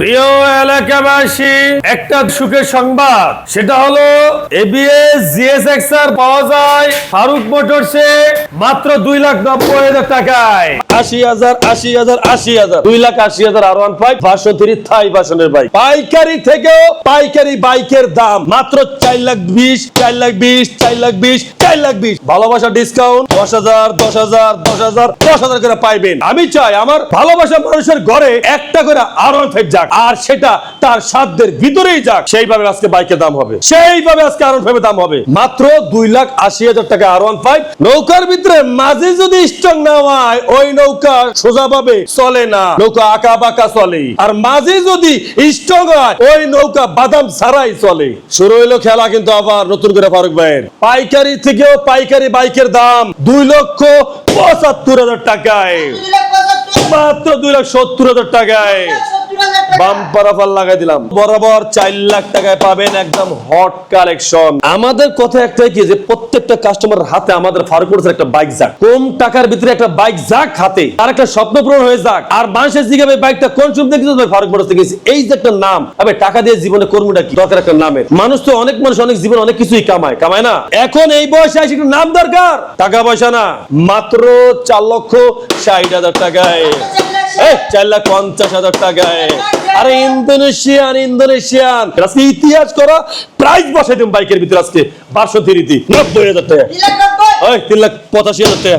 প্রিয় এলাকাবাসী, একটা সুখের সংবাদ। সেটা হলো এবিএস জিএসএক্স আর পাওয়া যায় ফারুক মোটরসে মাত্র দুই লাখ নব্বই হাজার টাকায়। আশি হাজার আশি হাজার আশি হাজার, দুই লাখ আশি হাজার R one five Thai bike পাইকারি থেকেও পাইকারি বাইকের দাম মাত্র চার লাখ বিশ, চার লাখ বিশ, চার লাখ বিশ, চার লাখ বিশ। ভালোবাসা ডিসকাউন্ট দশ হাজার দশ হাজার দশ হাজার দশ হাজার করে পাইবেন। আমি চাই আমার ভালোবাসা মানুষের ঘরে একটা করে আর ওয়ান ফাইভ যাক। আর সেটা তার সাধ্যের ভিতরেই যাক। সেইভাবে আজকে বাইকের দাম হবে। সেইভাবে আজকে আর ওয়ান ফাইভ দাম হবে। মাত্র দুই লাখ আশি হাজার টাকা আর ওয়ান ফাইভ নৌকার ভিতরে মাঝে যদি স্ট্রং না হয় ওই নৌকা সোজা ভাবে চলে না। নৌকা আঁকা বাঁকা চলে। আর মাঝে যদি স্ট্রং হয় ওই নৌকা বাদাম ছাড়াই চলে। শুরু হইল খেলা কিন্তু আবার নতুন করে ফারুক ভাইয়ের। পাইকারি থেকেও পাইকারি বাইকের দাম দুই লক্ষ পঁচাত্তর হাজার টাকায়। মাত্র দুই লাখ সত্তর হাজার টাকায়। টাকা দিয়ে জীবনে মানুষ তো অনেক মানুষ অনেক জীবন অনেক কিছুই কামায় কামায় না? এখন এই বয়সে একটু নাম দরকার। টাকা পয়সা না, মাত্র চার লক্ষ ষাট হাজার টাকায়। চার লাখ পঞ্চাশ হাজার টাকায়। আরে ইন্দোনেশিয়ান ইন্দোনেশিয়ান। আজকে ইতিহাস করা? প্রাইস বসাই দিন বাইকের ভিতরে আজকে। বারশো তিরিতি নব্বই হাজার টাকা। ওই তিন লাখ পঁচাশি হাজার টাকা।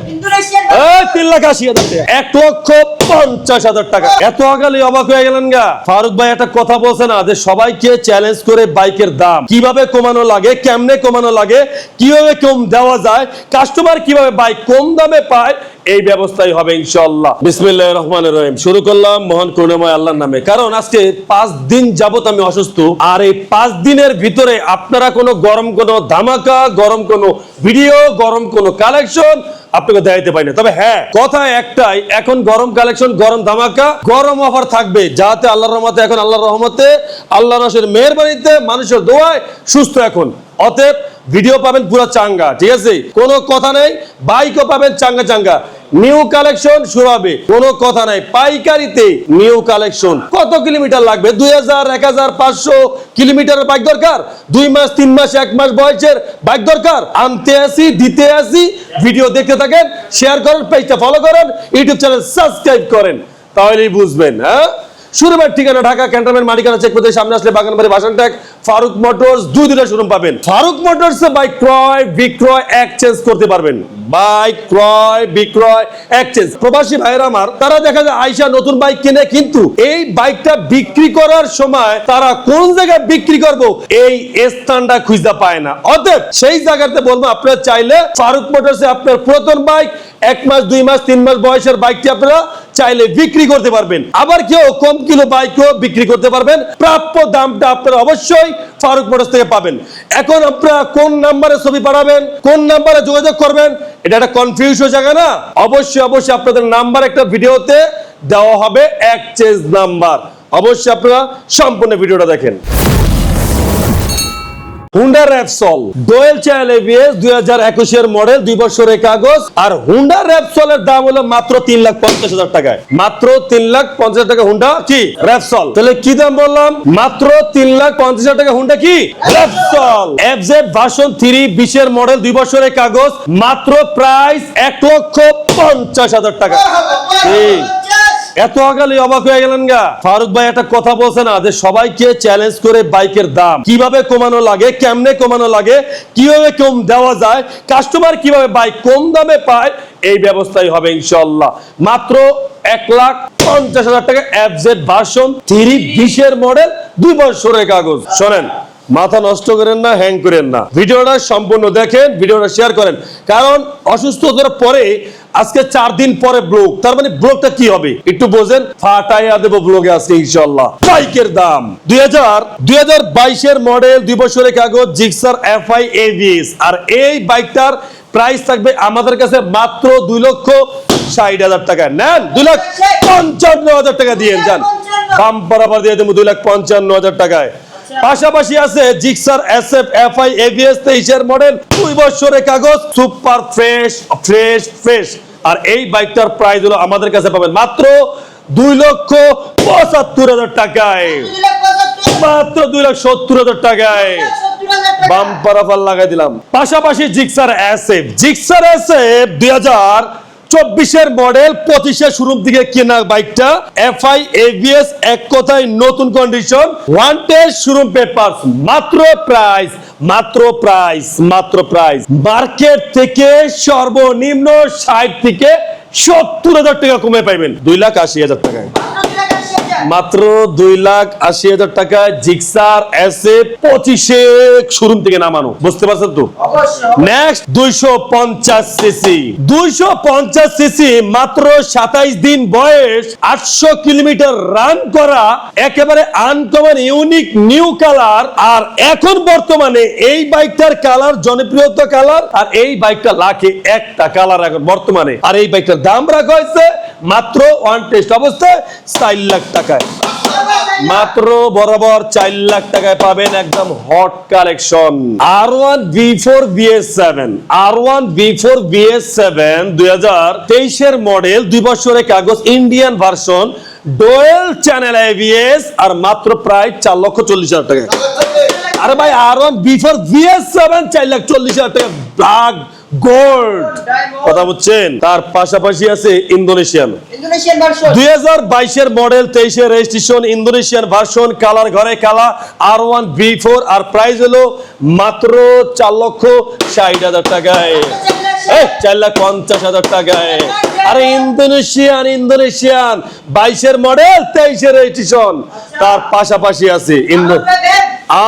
এই তিন লাখ আশি হাজার টাকা। এক লক্ষ পঞ্চাশ হাজার টাকা। এত আগালে অবাক হয়ে গেলেন গা। ফারুক ভাই একটা কথা বলছে না যে সবাইকে চ্যালেঞ্জ করে বাইকের দাম। কীভাবে কমানো লাগে কেমনে কমানো লাগে কীভাবে কম দেওয়া যায় কাস্টমার কীভাবে বাইক কম দামে পায় এই ব্যবস্থাই হবে ইনশাল্লাহ বিসমিল্লাহ রহমান রহিম। শুরু করলাম মহান করুণাময় আল্লাহর নামে। কারণ আজকে পাঁচ দিন যাবত আমি অসুস্থ। আর এই পাঁচ দিনের ভিতরে আপনারা কোনো গরম কোনো ধামাকা, গরম কোনো ভিডিও, গরম কোনো কালেকশন আপনাকে দেখাইতে পারি না। তবে হ্যাঁ কথা একটাই, এখন গরম কালেকশন গরম ধামাকা, গরম অফার থাকবে যাতে আল্লাহর রহমতে, এখন আল্লাহর রহমতে আল্লাহ রসের মেহরবানিতে মানুষের দোয়ায় সুস্থ এখন। অতএব ভিডিও পাবেন পুরো চাঙ্গা, ঠিক আছে? কোনো কথা নেই বাইকও পাবেন চাঙ্গা চাঙ্গা। নিউ কালেকশন শুরু হবে। কোনো কথা নাই। পাইকারিতে নিউ কালেকশন কত কিলোমিটার লাগবে? দুই হাজার, এক হাজার পাঁচশো কিলোমিটারের বাইক দরকার? দুই মাস, তিন মাস, এক মাস বয়সের বাইক দরকার? আনতে আসি, দিতে আসি। ভিডিও দেখতে থাকেন শেয়ার করেন পেজটা ফলো করেন ইউটিউব চ্যানেল সাবস্ক্রাইব করেন। তাহলেই বুঝবেন হ্যাঁ? শুরুবার ঠিকানা ঢাকা, ক্যান্টনমেন্ট মালিকানা চেক করতে সামনে আসলে বাগানবাড়ি বাসান ট্যাগ ফারুক মোটরস দুই দুটা শোরুম পাবেন। ফারুক মোটরস বাইক ক্রয়, বিক্রয় এক্সচেঞ্জ করতে পারবেন। বাইক ক্রয়, বিক্রয় এক্সচেঞ্জ প্রবাসী ভাইয়েরা আমার, তারা দেখা যায় আইসা নতুন বাইক কিনে, কিন্তু এই বাইকটা বিক্রি করার সময় তারা কোন জায়গায় বিক্রি করব, এই স্থানটা খুঁজতে পায় না। অতএব সেই জায়গাতে বলব, আপনারা চাইলে ফারুক মোটরসে আপনার পুরাতন বাইক এক মাস, দুই মাস, তিন মাস বয়সের বাইকটি আপনারা চাইলে বিক্রি করতে পারবেন। আবার কেউ কম কিলো বাইকও বিক্রি করতে পারবেন। প্রাপ্য দামটা আপনারা অবশ্যই ফারুক মোটরস থেকে পাবেন। এখন আপনারা কোন নাম্বারে ছবি পাঠাবেন, কোন নাম্বারে যোগাযোগ করবেন, এটা একটা কনফিউজ জায়গা না? অবশ্যই অবশ্যই আপনাদের নাম্বার একটা ভিডিওতে দেওয়া হবে এক্সচেঞ্জ নাম্বার। অবশ্যই আপনারা সম্পূর্ণ ভিডিওটা দেখেন। হুন্ডা র্যাপসল ডোয়েল চাইল এবিএস দুই হাজার একুশের মডেল দুই বছরের কাগজ আর হুন্ডা র্যাপসলের দাম হলো মাত্র তিন লাখ পঞ্চাশ হাজার টাকায়। মাত্র তিন লাখ পঞ্চাশ হাজার টাকা হুন্ডা কি? র্যাপসল তাহলে কি দাম বললাম? মাত্র তিন লাখ পঞ্চাশ হাজার টাকা হুন্ডা কি? র্যাপসল এফজেড ভার্সন থ্রি বিশের মডেল দুই বছরের কাগজ মাত্র প্রাইস এক লক্ষ পঞ্চাশ হাজার টাকা। ঠিক এত আগালে অবাক হয়ে গেলেন গা। ফারুক ভাই, একটা কথা বলছে না, যে সবাইকে চ্যালেঞ্জ করে বাইকের দাম? কীভাবে কমানো লাগে, কেমনে কমানো লাগে, কীভাবে কম দেওয়া যায় কাস্টমার কীভাবে বাইক কম দামে পায়, এই ব্যবস্থাই হবে ইনশাল্লাহ মাত্র এক লাখ পঞ্চাশ হাজার টাকা এফজেড ভার্সন থ্রি বিশের মডেল দুই বছরের কাগজ। শোনেন মাথা নষ্ট করেন না হ্যাং করেন না। ভিডিওটা সম্পূর্ণ দেখেন ভিডিওটা শেয়ার করেন। কারণ অসুস্থতার পরে আজকে চার দিন পরে ব্লগ তার মানে ব্লগটা কি হবে? একটু বোঝেন ফাটাইয়া দেবো ব্লগে আজকে ইনশাল্লাহ বাইকের দাম দুই হাজার দুই হাজার বাইশের মডেল দুই বছরের কাগজ জিক্সার এফ আই এভিএস আর এই বাইকটার প্রাইস থাকবে আমাদের কাছে মাত্র দুই লক্ষ ষাট হাজার টাকা। নেন দুই লাখ পঞ্চান্ন হাজার টাকা দিয়ে যান। বাম বরাবর দিয়ে দেবো দুই লাখ পঞ্চান্ন হাজার টাকায়। পাশাপাশি আছে Gixxer S F F I ABS তেইশের মডেল। দুই বছরের কাগজ, সুপার ফ্রেশ ফ্রেশ ফ্রেশ। আর এই বাইকটার প্রাইস হলো আমাদের কাছে পাবেন মাত্র দুই লক্ষ পঁচাত্তর হাজার টাকায়। মাত্র দুই লাখ সত্তর হাজার টাকায়। বাম্পার অফার লাগাই দিলাম। পাশাপাশি জিক্সার অ্যাসেফ জিক্সার অ্যাসেফ দুই হাজার চব্বিশের মডেল পঁচিশের শুরুর দিকে কেনা বাইকটা। এফআই, এবিএস, এক কথায় নতুন condition one test showroom paper মাত্র প্রাইস মাত্র প্রাইস মাত্র প্রাইস মার্কেট থেকে সর্বনিম্ন ষাট থেকে সত্তর হাজার টাকা কমে পাইবেন। দুই লাখ আশি হাজার টাকায়। মাত্র দুই লাখ আশি হাজার টাকা জিক্সার এসে পঁচিশে শোরুম থেকে নামানো। বুঝতে পারছেন তো? নেক্সট দুইশো পঞ্চাশ সিসি দুইশো পঞ্চাশ সিসি মাত্র সাতাইশ দিন বয়স আটশো কিলোমিটার রান করা একেবারে আনকমন ইউনিক নিউ কালার আর এখন বর্তমানে এই বাইকটার কালার জনপ্রিয়তা কালার আর এই বাইকটা লাখে একটা কালার এখন বর্তমানে। আর এই বাইকটার দাম রাখা হয়েছে মাত্র ওয়ান টেস্ট অবস্থায় চার লাখ টাকায়। মাত্র বরাবর চার লাখ টাকায় পাবেন একদম hot collection R one B four BS seven R one B four BS seven দুই হাজার তেইশের মডেল দুই বছরের কাগজ Indian version dual channel ABS আর মাত্র প্রায় চার লক্ষ চল্লিশ হাজার টাকা আরে ভাই R one B four BS seven চার লাখ চল্লিশ হাজার টাকা ব্ল্যাক গোল্ড কথা বুঝছেন? তার পাশাপাশি আছে ইন্দোনেশিয়ান দুই হাজার বাইশের মডেল তেইশের রেজিস্ট্রেশন ইন্দোনেশিয়ান ভার্সন কালার ঘরে কালা আর ওয়ান বি ফোর আর প্রাইস হলো মাত্র চার লক্ষ ষাট হাজার টাকায়। চার লাখ পঞ্চাশ হাজার টাকায়। আরে ইন্দোনেশিয়ান ইন্দোনেশিয়ান, বাইশের মডেল, তেইশের রেজিস্ট্রেশন তার পাশাপাশি আছে Indo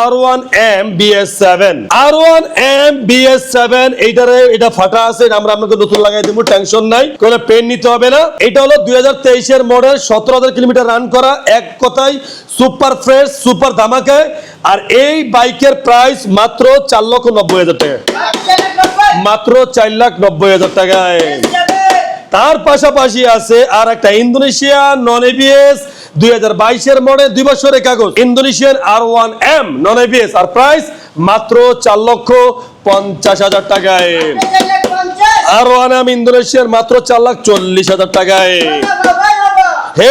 R one M BS seven R one M BS seven এইটারে, এটা ফাটা আছে আমরা আপনাকে নতুন লাগাই দেবো, টেনশন নাই। কোনো পেন নিতে হবে না। এটা হলো দুই হাজার তেইশের মডেল সতেরো হাজার কিলোমিটার রান করা, এক কথায় সুপার ফ্রেশ সুপার ধামাকায় আর এই বাইকের প্রাইস মাত্র চার লক্ষ নব্বই হাজার টাকা। মাত্র চার লাখ নব্বই হাজার টাকায়। তার পাশাপাশি আছে আর একটা ইন্দোনেশিয়ান নন এবিএস দুই হাজার বাইশের মডেল দুই বছরের কাগজ। Indonesian R one M non ABS আর প্রাইস মাত্র চার লক্ষ পঞ্চাশ হাজার টাকায়। আর ওয়ান এম ইন্দোনেশিয়ার মাত্র চার লাখ চল্লিশ হাজার টাকায়।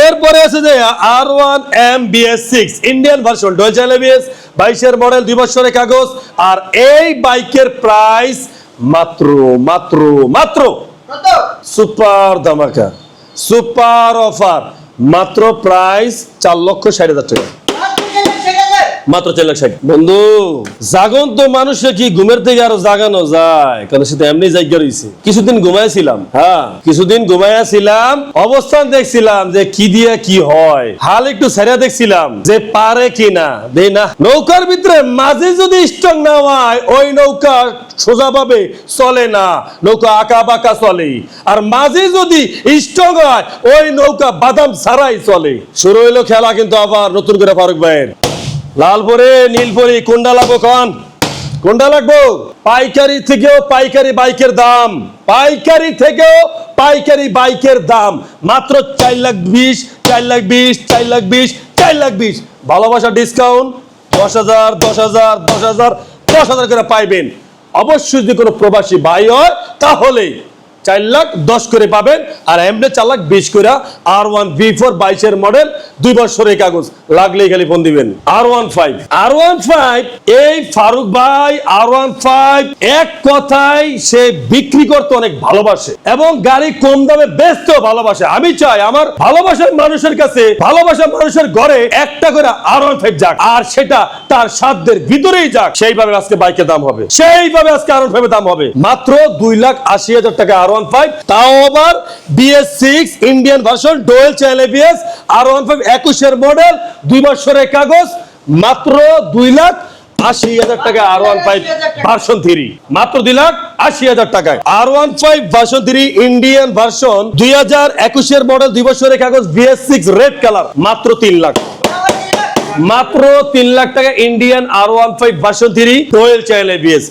এরপরে আছে যে R one M BS six Indian version dual ABS বাইশের মডেল দুই বছরের কাগজ। আর এই বাইকের প্রাইস মাত্র মাত্র মাত্র সুপার ধামাকা। Super offer. মাত্র প্রাইস চার লক্ষ ষাট হাজার টাকা। মাত্র চার লাখ ষাট। বন্ধু জাগন তো মানুষে কি ঘুমের থেকে আরও জাগানো যায়? কারণ সে তো এমনি জায়গা রয়েছে। কিছুদিন ঘুমাইছিলাম হ্যাঁ কিছুদিন ঘুমাইছিলাম অবস্থান দেখছিলাম যে কি দিয়ে কি হয়। হাল একটু সেরা দেখছিলাম যে পারে কি না, দে না। নৌকার ভিতরে মাঝে যদি স্ট্রং না হয়, ওই নৌকা সোজা সোজাভাবে চলে না। নৌকা আঁকা বাঁকা চলে। আর মাঝে যদি স্ট্রং হয়, ওই নৌকা বাদাম ছাড়াই চলে। শুরু হইল খেলা কিন্তু আবার নতুন করে ফারুক ভাইয়ের। লালপুরে নীলপুরি কোনটা লাগবো কন? কোনটা লাগবো? পাইকারি থেকেও পাইকারি বাইকের দাম। পাইকারি থেকেও পাইকারি বাইকের দাম। মাত্র চার লাখ বিশ, চার লাখ বিশ, চার লাখ বিশ, চার লাখ বিশ। ভালোবাসা ডিসকাউন্ট দশ হাজার দশ হাজার দশ হাজার দশ হাজার করে পাইবেন। অবশ্যই যদি কোনো প্রবাসী ভাই হয় তাহলে চার লাখ দশ করে পাবেন, আর এমনি চার লাখ বিশ করে আর ওয়ান বি ফোর বাইশের মডেল দুই বছরের কাগজ, লাগলেই খালি ফোন দিবেন। R one five R one five এই ফারুক ভাই আর ওয়ান ফাইভ এক কথায় সে বিক্রি করতে অনেক ভালোবাসে, এবং গাড়ি কম দামে বেচতেও ভালোবাসে। আমি চাই আমার ভালোবাসার মানুষের কাছে, ভালোবাসার মানুষের ঘরে একটা করে আর ওয়ান ফাইভ যাক, আর সেটা তার সাধ্যের ভিতরেই যাক। সেইভাবে আজকে বাইকের দাম হবে। সেইভাবে আজকে আর ওয়ান দাম হবে। মাত্র দুই লাখ আশি হাজার টাকা আর ওয়ান ফাইভ তাও আবার BS six Indian version dual channel ABS R one five একুশের মডেল দুই বছরের কাগজ মাত্র দুই লাখ আশি হাজার টাকা R one five version three মাত্র দুই লাখ আশি হাজার টাকায়। R one five version three Indian version দুই হাজার একুশের মডেল দুই বছরের কাগজ বিএস সিক্স রেড কালার মাত্র তিন লাখ। মাত্র তিন লাখ টাকা Indian R one five version three royal channel ABS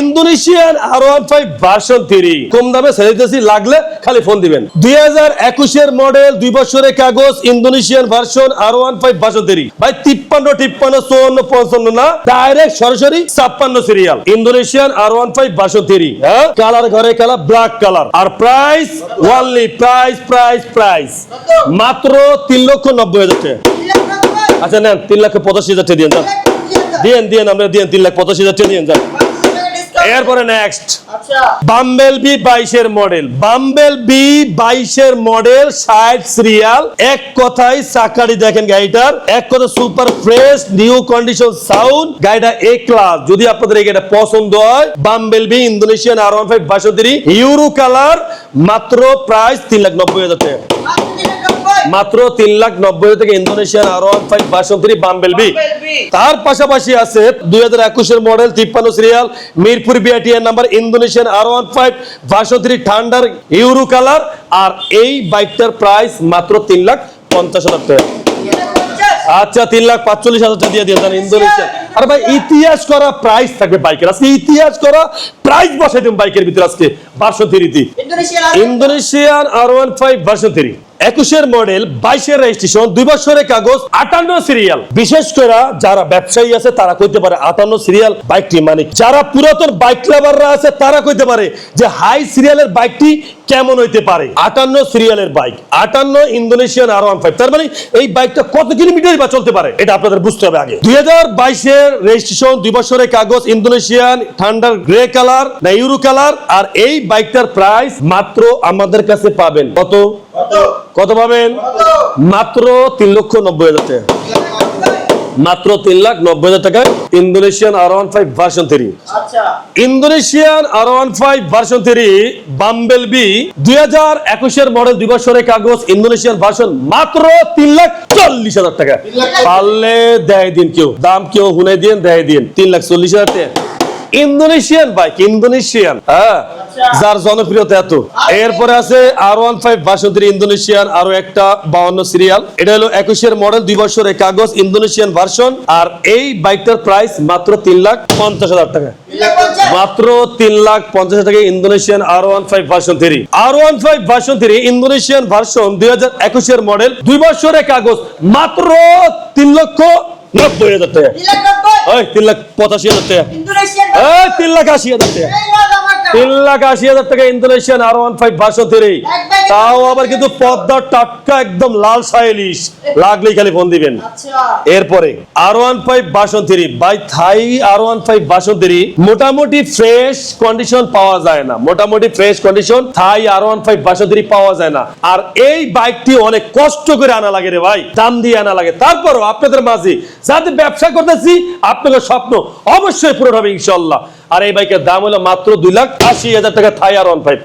Indonesian R one five version three কম দামে ছেড়ে লাগলে খালি ফোন দিবেন। দুই হাজার একুশের মডেল দুই বছরের কাগজ Indonesian version R one five version three ভাই তিপ্পান্ন টিপ্পান্ন চুয়ান্ন পঞ্চান্ন না ডাইরেক্ট সরাসরি ছাপ্পান্ন serial Indonesian R one five version three হ্যাঁ? কালার ঘরে কালার ব্ল্যাক কালার আর price only price price price মাত্র তিন লক্ষ নব্বই হাজার টাকা। আচ্ছা নেন তিন লাখ পঁচাশি হাজার টাকা দিয়ে যান। দিয়েন দিয়েন আমরা দিয়েন তিন লাখ পঁচাশি হাজার টাকা দিয়ে যান। এরপরে নেক্সট বাম্বেল বি বাইশের মডেল বাম্বেল বি বাইশের মডেল ষাট সিরিয়াল এক কথায় চাকারি দেখেন গাড়িটার। এক কথা super fresh new condition sound গাড়িটা এ ক্লাস যদি আপনাদের এই গাড়িটা পছন্দ হয় bumblebee Indonesian R one five বাসন্তী ইউরো কালার মাত্র প্রাইস তিন লাখ নব্বই হাজার টাকা। মাত্র তিন লাখ নব্বই থেকে ইন্দোনেশিয়ান আর ওয়ান ফাইভ বাসন্তী বাম্বেল বি তার পাশাপাশি আছে দুই হাজার একুশের মডেল তিপ্পান্ন serial Mirpur BITR number Indonesian R one five version ঠান্ডার ইউরো কালার। আর এই বাইকটার প্রাইস মাত্র তিন লাখ পঞ্চাশ হাজার টাকা। আচ্ছা তিন লাখ পাঁচচল্লিশ হাজার টাকা দিয়ে দিয়ে দেন ইন্দোনেশিয়ান আর ভাই ইতিহাস করা প্রাইস থাকবে বাইকের। আজকে ইতিহাস করা প্রাইস বসাই দেন বাইকের ভিতরে আজকে ভার্সন থ্রিতে Indonesian R one five version three একুশের মডেল, বাইশের রেজিস্ট্রেশন দুই বছরের কাগজ, আটান্ন সিরিয়াল বিশেষ করে যারা ব্যবসায়ী আছে, তারা কইতে পারে আটান্ন সিরিয়াল বাইকটি মানে যারা পুরাতন বাইক লাভাররা আছে, তারা কইতে পারে যে হাই সিরিয়ালের বাইকটি কেমন হইতে পারে? আটান্ন সিরিয়ালের বাইক আটান্ন ইন্দোনেশিয়ান আর ওয়ান ফাইভ তার মানে এই বাইকটা কত কিলোমিটার বা চলতে পারে? এটা আপনাদের বুঝতে হবে আগে। দুই হাজার বাইশের রেজিস্ট্রেশন দুই বছরের কাগজ ইন্দোনেশিয়ান ঠান্ডার গ্রে কালার না ইউরো কালার আর এই বাইকটার প্রাইস মাত্র আমাদের কাছে পাবেন। কত? কত? পাবেন? মাত্র তিন লক্ষ নব্বই হাজার টাকা। মাত্র তিন লাখ নব্বই হাজার টাকায় Indonesian R one five version three. Indonesian R one five version three bumblebee দুই হাজার একুশের মডেল দুই বছরের কাগজ ইন্দোনেশিয়ান ভার্সন মাত্র তিন লাখ চল্লিশ হাজার টাকা। পারলে দেয় দিন কেউ দাম কেউ হুনে দিন দেয় দিন তিন লাখ চল্লিশ হাজার টাকা। ইন্দোনেশিয়ান বাইক ইন্দোনেশিয়ান হ্যাঁ? যার জনপ্রিয়তা এত। এরপরে আছে আর ওয়ান ফাইভ বাসন্তী ইন্দোনেশিয়ান আরও একটা বাউন্ন সিরিয়াল এটা হলো একুশের মডেল দুই বছরের কাগজ ইন্দোনেশিয়ান ভার্সন আর এই বাইকটার প্রাইস মাত্র তিন লাখ পঞ্চাশ হাজার টাকা। মাত্র তিন লাখ পঞ্চাশ হাজার টাকা Indonesian R one five version three R one five version three Indonesian version দুই হাজার একুশের মডেল দুই বছরের কাগজ মাত্র তিন লক্ষ নব্বই হাজার টাকা। ওই তিন লাখ পঁচাশি হাজার টাকা। এই তিন লাখ আশি হাজার টাকা। তিন লাখ আশি হাজার টাকা Indonesian R one five version three তাও আবার কিন্তু পদ্মা টাটকা একদম লাল সাইলিশ লাগলেই খালি ফোন দিবেন। এরপরে R one five three by Thai R one five three মোটামুটি ফ্রেশ কন্ডিশন পাওয়া যায় না। মোটামুটি fresh condition Thai R one five version three পাওয়া যায় না। আর এই বাইকটি অনেক কষ্ট করে আনা লাগে রে ভাই। দাম দিয়ে আনা লাগে। তারপরও আপনাদের মাঝে যাতে ব্যবসা করতেছি আপনাদের স্বপ্ন অবশ্যই পূরণ হবে ইনশাল্লাহ আর এই বাইকের দাম হলো মাত্র দুই লাখ আশি হাজার টাকা থাই আর ওয়ান ফাইভ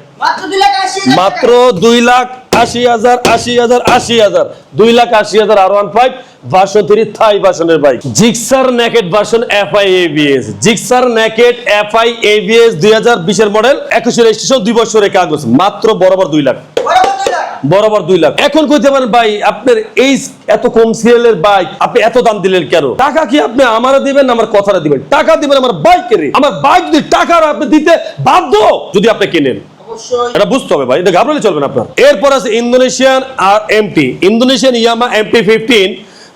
মাত্র দুই লাখ আশি হাজার আশি হাজার আশি হাজার দুই লাখ আশি হাজার R one five version three Thai ভার্সনের bike. Gixxer naked version F I ABS Gixxer naked F I ABS দুই হাজার বিশের মডেল একুশে রেজিস্ট্রেশন দুই বছরের কাগজ মাত্র বরাবর দুই লাখ। বরাবর দুই লাখ? এখন কইতে পারেন ভাই আপনার এই এত কম সিরিয়ালের বাইক আপনি এত দাম দিলেন কেন? টাকা কি আপনি আমারও দিবেন আমার কথাটা দিবেন? টাকা দিবেন আমার বাইকের আমার বাইক যদি টাকা আপনি দিতে বাধ্য যদি আপনি কিনেন। এটা বুঝতে হবে ভাই, এটা চলবে না আপনার। এরপর আছে Indonesian R MT Indonesian Yamaha MT fifteen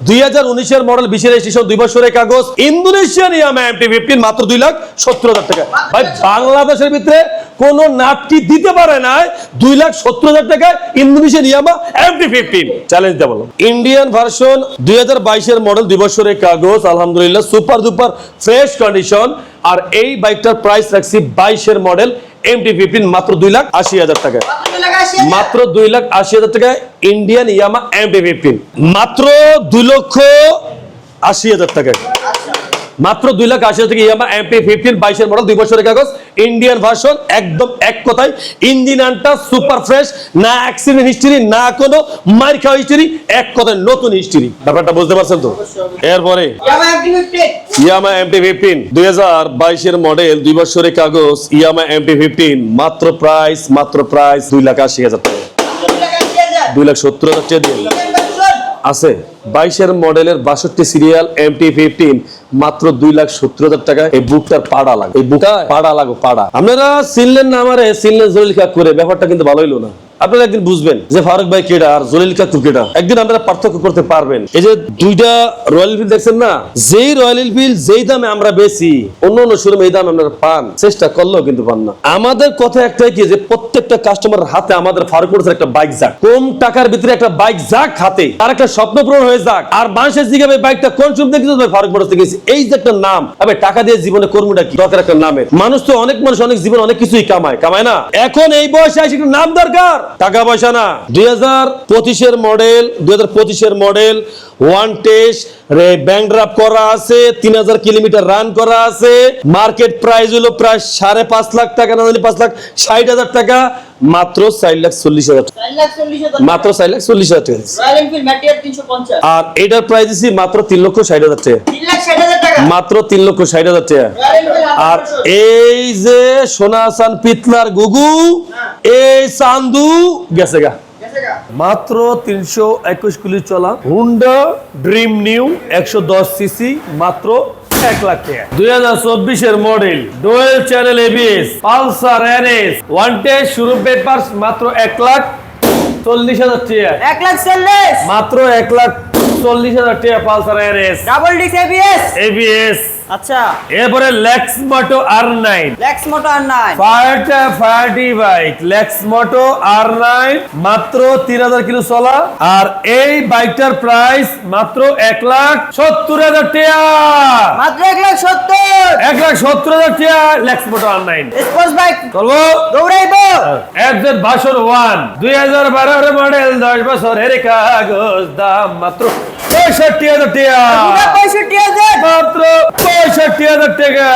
দুই হাজার উনিশের মডেল বিশের রেজিস্ট্রেশন দুই বছরের কাগজ। ইন্দোনেশিয়ান ইয়ামা এমটি ফিফটিন মাত্র দুই লাখ সত্তর হাজার টাকা। ভাই, বাংলাদেশের ভিতরে কোন নাটকি দিতে পারে না দুই লাখ সত্তর হাজার টাকায় Indonesian Yamaha MT fifteen challenge Indian version দুই হাজার বাইশের মডেল দুই বছরের কাগজ, আলহামদুলিল্লাহ সুপার দুপার ফ্রেশ কন্ডিশন আর এই বাইকটার প্রাইস রাখছি বাইশের মডেল এমটি ফিফটিন মাত্র দুই লাখ আশি হাজার টাকায়। মাত্র দুই লাখ আশি হাজার। টাকায় ইন্ডিয়ান ইয়ামা এমটি ফিফটিন মাত্র দুই লক্ষ আশি হাজার টাকা মাত্র দুই লাখ আশি হাজার ইয়ামা এমপি ফিফটিন বাইশের মডেল দুই বছরের কাগজ ইন্ডিয়ান ভার্সন একদম এক কথায় ইঞ্জিন আনটা সুপার ফ্রেশ না অ্যাক্সিডেন্ট হিস্ট্রি না কোনো মার খাওয়া হিস্ট্রি এক কথায় নতুন হিস্ট্রি ব্যাপারটা বুঝতে পারছেন তো? এরপরে ইয়ামা এমটি ফিফটিন দুই হাজার বাইশের মডেল দুই বছরের কাগজ ইয়ামা এমটি ফিফটিন মাত্র প্রাইস মাত্র প্রাইস দুই লাখ আশি হাজার টাকা। দুই লাখ সত্তর হাজার টাকা আছে বাইশের মডেলের বাষট্টি সিরিয়াল এমটি ফিফটিন মাত্র দুই লাখ সত্তর হাজার টাকা এই বুকটার পাড়া লাগে এই বুকটা পাড়া লাগো পাড়া। আপনারা চিনলেন না আমারে চিনলেন জলিল কাক করে ব্যাপারটা কিন্তু ভালো হইল না। আপনারা একদিন বুঝবেন যে ফারুক ভাই কেডা আর জলিল কাকু কেডা। একদিন আপনারা পার্থক্য করতে পারবেন। এই যে দুইটা রয়্যাল এনফিল্ড দেখছেন না? যেই রয়্যাল এনফিল্ড যেই দামে আমরা বেশি অন্য অন্য শোরুমে এই দাম আপনারা পান। চেষ্টা করলেও কিন্তু পান না। আমাদের কথা একটাই কি যে প্রত্যেকটা কাস্টমার হাতে আমাদের ফারুক মোটরসের একটা বাইক যাক। কম টাকার ভিতরে একটা বাইক যাক হাতে তার একটা স্বপ্ন পূরণ হয়ে যাক। আর মানুষের ভাই বাইকটা কোন শুভ দেখেছ ভাই ফারুক মোটরস থেকে এই যে একটা নাম, আবে টাকা দিয়ে জীবনে কর্মটা কি? দরকার একটা নামের। মানুষ তো অনেক মানুষ অনেক জীবন অনেক কিছুই কামায় কামায় না? এখন এই বয়সে এসে একটু নাম দরকার। টাকা পয়সা না। দুই হাজার পঁচিশের মডেল দুই হাজার পঁচিশের model one test bank draft করা আছে, তিন হাজার কিলোমিটার রান করা আছে। মার্কেট প্রাইস হলো প্রায় সাড়ে পাঁচ লাখ টাকা, না পাঁচ লাখ ষাট হাজার টাকা। মাত্র চার লাখ চল্লিশ হাজার মাত্র চার লাখ চল্লিশ হাজার টাকা আর এটার প্রাইস দিচ্ছি মাত্র তিন লক্ষ ষাট হাজার টাকা। তিন লাখ ষাট হাজার টাকা। মাত্র তিন লক্ষ ষাট হাজার টাকা। আর এই যে সোনা সান পিতলার গুগু এই চান্দু গেছে গা। মাত্র তিনশো একুশ কিলো চলা। হুন্ডা ড্রিম নিউ একশো দশ সিসি মাত্র এক লাখ। টাকা দুই হাজার চব্বিশের model dual channel ABS Pulsar NS one test শুরু পেপার মাত্র এক লাখ চল্লিশ হাজার টাকা। এক লাখ চল্লিশ। মাত্র এক লাখ চল্লিশ হাজার টাকা Pulsar NS double disc ABS ABS আচ্ছা। এরপরে লেক্স মোটো আর নাইন লেক্স মোটর নাই ফায়ারটা ফায়ারটি বাইক লেক্স মোটো আর নাইন মাত্র তিন হাজার কিলো চলা আর এই বাইকটার প্রাইস মাত্র এক লাখ সত্তর হাজার টাকা। মাত্র এক লাখ সত্তর। এক লাখ সত্তর হাজার টাকা Lexmoto R nine sports bike চলবো? দৌড়াইবো। একজন ওয়ান দুই হাজার বারোর মডেল দশ বছরের কাগজ দাম মাত্র পঁয়ষট্টি হাজার টাকা। পঁয়ষট্টি হাজার মাত্র পঁয়ষট্টি হাজার টাকা।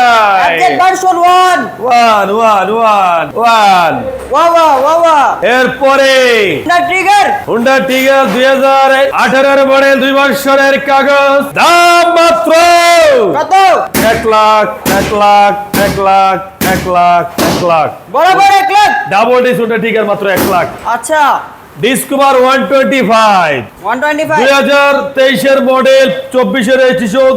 Version one one one one one ওয়াওয়া ওয়াওয়া এরপরে ট্রিগার হুন্ডা টিগার দুই হাজার আঠারোর মডেল দুই বছরের কাগজ। দাম মাত্র কত? এক লাখ এক লাখ এক লাখ এক লাখ এক লাখ। বরাবর এক lakh. Double disc Honda Trigger মাত্র এক লাখ। আচ্ছা। ডিসকভার ওয়ান টোয়েন্টি ফাইভ দুই হাজার তেইশের মডেল চব্বিশের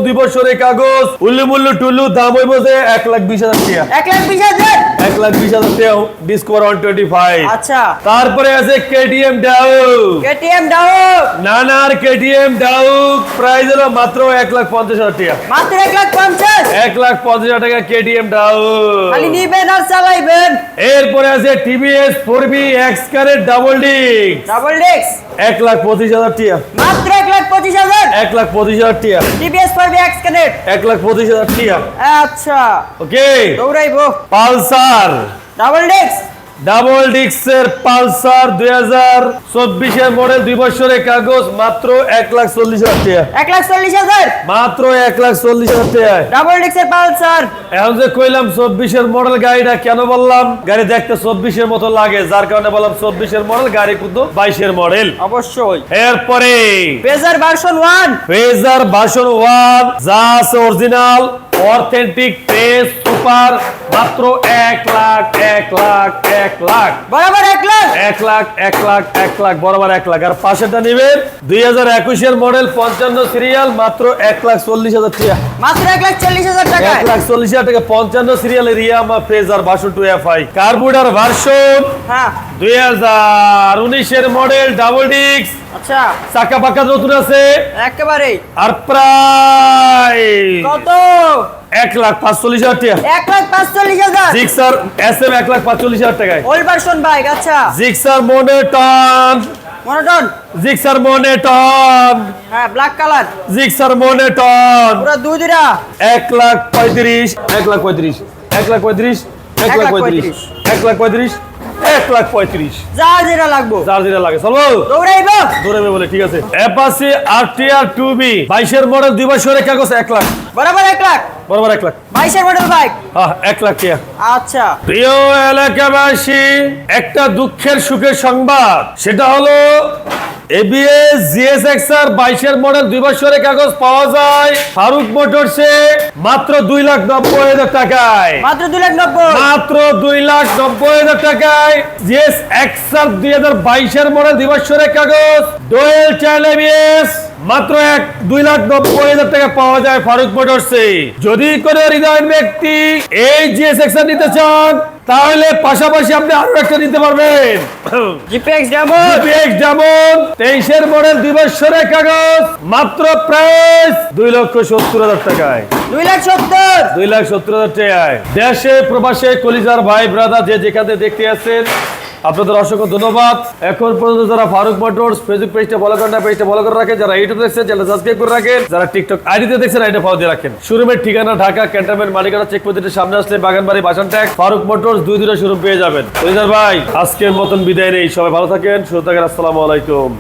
দুই বছরের কাগজ উল্লু মুল্লু টুল্লু দাম হইব যে এক লাখ বিশ হাজার টাকা। এক লাখ বিশ হাজার? এক লাখ বিশ হাজার টাকা ডিসকভার ওয়ান টোয়েন্টি ফাইভ আচ্ছা। তারপরে আছে কেটিএম কেটিএম ডাউক নানার কেটিএম ডাউক প্রাইস হলো মাত্র এক লাখ পঞ্চাশ হাজার টাকা। মাত্র এক লাখ পঞ্চাশ। এক লাখ পঞ্চাশ হাজার টাকা কেটিএম ডাউক খালি নিবেন আর চালাইবেন। এরপরে আছে টিভিএস ফোর বি এক্স কারের ডাবল ডিস্ক ডাবল ডিক্স এক লাখ পঁচিশ হাজার টাকা মাত্র এক লাখ পঁচিশ হাজার এক লাখ পঁচিশ হাজার টাকা টিভিএস পারবে এক্স কানেক্ট এক লাখ পঁচিশ হাজার টাকা আচ্ছা ওকে দৌড়াইবো পালসার ডাবল ডিক্স ডাবল ডিস্কের পালসার দুই হাজার চব্বিশের মডেল দুই বছরের কাগজ মাত্র এক লাখ চল্লিশ হাজার টাকা। এক লাখ চল্লিশ হাজার? মাত্র এক লাখ চল্লিশ হাজার টাকা। ডাবল ডিক্সের পালসার? এখন যে কইলাম চব্বিশের মডেল গাড়িটা কেন বললাম? গাড়ি দেখতে চব্বিশের মতো লাগে যার কারণে বললাম চব্বিশের মডেল গাড়ি কিন্তু বাইশের মডেল। অবশ্যই। এরপরে Fazer version one Fazer version one যা আছে অরিজিনাল অথেন্টিক পেস সুপার মাত্র এক লাখ এক লাখ এক লাখ। বরাবর এক লাখ। এক লাখ এক লাখ এক লাখ বরাবর এক লাখ। আর পাশেটা নিবেন দুই হাজার একুশের মডেল পঞ্চান্ন সিরিয়াল মাত্র এক লাখ চল্লিশ হাজার টাকা। মাত্র এক লাখ চল্লিশ হাজার টাকা এক লাখ চল্লিশ হাজার টাকা পঞ্চান্ন সিরিয়ালের Yamaha Fazer version two F I. Carburettor version হ্যাঁ। দুই হাজার উনিশের মডেল ডাবল ডিক্স আচ্ছা। চাকা পাকা নতুন আছে। একেবারে আর প্রায় কত? এক লাখ পাঁচচল্লিশ হাজার টাকা। এক লাখ পাঁচচল্লিশ হাজার? জিক্সার এস এম এক লাখ পাঁচচল্লিশ হাজার টাকায়। ওল্ড ভার্সন বাইক আচ্ছা। Gixxer monotone. Monotone? Gixxer monotone. হ্যাঁ ব্ল্যাক কালার জিক্সার মনেটন। পুরো দুই দুইটা এক লাখ পঁয়ত্রিশ। এক লাখ পঁয়ত্রিশ। এক লাখ পঁয়ত্রিশ। এক লাখ পঁয়ত্রিশ। এক লাখ পঁয়ত্রিশ। এক লাখ পঁয়ত্রিশ। যার যেটা লাগবো। চার যেটা লাগে চলো দৌড়াইবো? দৌড়াবে বলে ঠিক আছে। অ্যাপাসি আর টু বি বাইশের মডেল দুই বছরের কাগজ এক লাখ। বরাবর এক লাখ? বরাবর এক লাখ। বাইশের মডেল বাইক হ্যাঁ এক লাখ কে আচ্ছা। প্রিয় এলাকাবাসী একটা দুঃখের সুখের সংবাদ। সেটা হলো এবিএস জিএসএক্স আর বাইশের মডেল দুই বছরের কাগজ পাওয়া যায়। ফারুক মোটরসে মাত্র দুই লাখ নব্বই হাজার টাকায়। মাত্র দুই লাখ নব্বই? মাত্র দুই লাখ নব্বই হাজার টাকায়। জিএস এক্স আর দুই হাজার বাইশের মডেল দুই বছরের কাগজ। ডোয়েল চাইল এবিএস মাত্র এক দুই লাখ নব্বই হাজার টাকা পাওয়া যায় ফারুক মোটরসে। যদি কোনো হৃদয়ের ব্যক্তি এই জিএস এক্সার নিতে চান তাহলে পাশাপাশি আপনি আরও একটা নিতে পারবেন। জিপিএক্স যেমন। তেইশের মডেল দুই বছরের কাগজ মাত্র প্রাইস দুই লক্ষ সত্তর হাজার টাকায়। দুই লাখ সত্তর। দুই লাখ সত্তর হাজার টাকায়। দেশে প্রবাসে কলিজার ভাই ব্রাদার যে যেখানে দেখতে আছেন আপনাদের অসংখ্য ধন্যবাদ। এখন পর্যন্ত যারা ফারুক মোটরস ফেসবুক পেজটা ফলো করেন পেজটা ফলো করে রাখেন। যারা ইউটিউব দেখছেন চ্যানেল সাবস্ক্রাইব করে রাখেন। যারা টিকটক আইডিতে দেখছেন আইডি ফলো দিয়ে রাখেন। শোরুমের ঠিকানা ঢাকা, ক্যান্টনমেন্ট, মালিকানা চেক পদ্ধতির সামনে আসলে বাগানবাড়ি বাসান ট্যাক ফারুক মোটরস দুই দুটো শোরুম পেয়ে যাবেন। ভাই, আজকের মতন বিদায় নেই। সবাই ভালো থাকেন, সুস্থ থাকেন। আসসালামু আলাইকুম।